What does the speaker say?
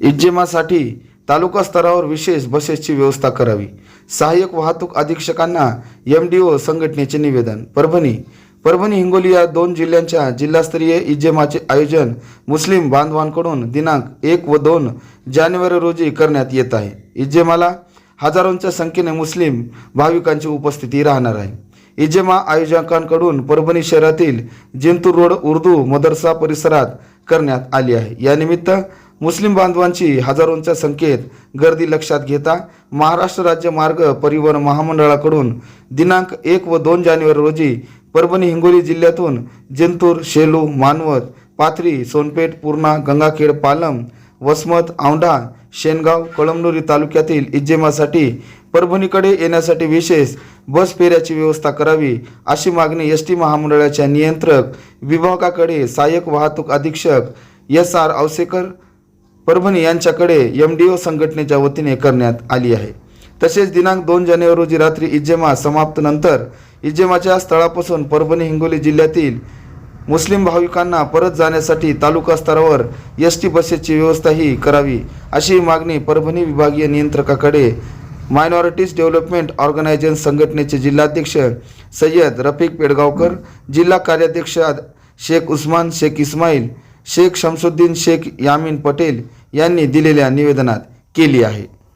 इज्जेमासाठी तालुका स्तरावर विशेष बसेसची व्यवस्था करावी. सहाय्यक वाहतूक अधीक्षकांना एम डी ओ संघटनेचे निवेदन. परभणी. परभणी हिंगोली या दोन जिल्ह्यांच्या जिल्हास्तरीय इज्जेमाचे आयोजन मुस्लिम बांधवांकडून दिनांक एक व दोन जानेवारी रोजी करण्यात येत आहे. इज्जेमाला हजारोंच्या संख्येने मुस्लिम भाविकांची उपस्थिती राहणार आहे. इजेमा आयोजकांकडून परभणी शहरातील जिंतूर रोड उर्दू मदरसा परिसरात करण्यात आली आहे. यानिमित्त मुस्लिम बांधवांची हजारोंच्या संख्येत गर्दी लक्षात घेता महाराष्ट्र राज्य मार्ग परिवहन महामंडळाकडून दिनांक एक व दोन जानेवारी रोजी परभणी हिंगोली जिल्ह्यातून जिंतूर शेलू मानवत पाथरी सोनपेठ पूर्णा गंगाखेड पालम वसमत औंढा शेनगाव कळमनुरी तालुक्यातील इज्जेमासाठी परभणीकडे येण्यासाठी विशेष बस फेऱ्याची व्यवस्था करावी अशी मागणी एस टी महामंडळाच्या नियंत्रक विभागाकडे सहाय्यक वाहतूक अधीक्षक एस आर औसेकर परभणी यांच्याकडे एम डी ओ संघटनेच्या वतीने करण्यात आली आहे. तसेच दिनांक दोन जानेवारी रोजी रात्री इज्जेमा समाप्त नंतर इज्जेमाच्या स्थळापासून परभणी हिंगोली जिल्ह्यातील मुस्लिम भाविकांना परत जाण्यासाठी तालुका स्तरावर एस टी बसेसची व्यवस्थाही करावी अशी मागणी परभणी विभागीय नियंत्रकाकडे मायनॉरिटीज डेव्हलपमेंट ऑर्गनायझेशन संघटनेचे जिल्हाध्यक्ष सय्यद रफिक पेडगावकर जिल्हा कार्याध्यक्ष शेख उस्मान शेख इस्माईल शेख शमसुद्दीन शेख यामीन पटेल यांनी दिलेल्या निवेदनात केली आहे.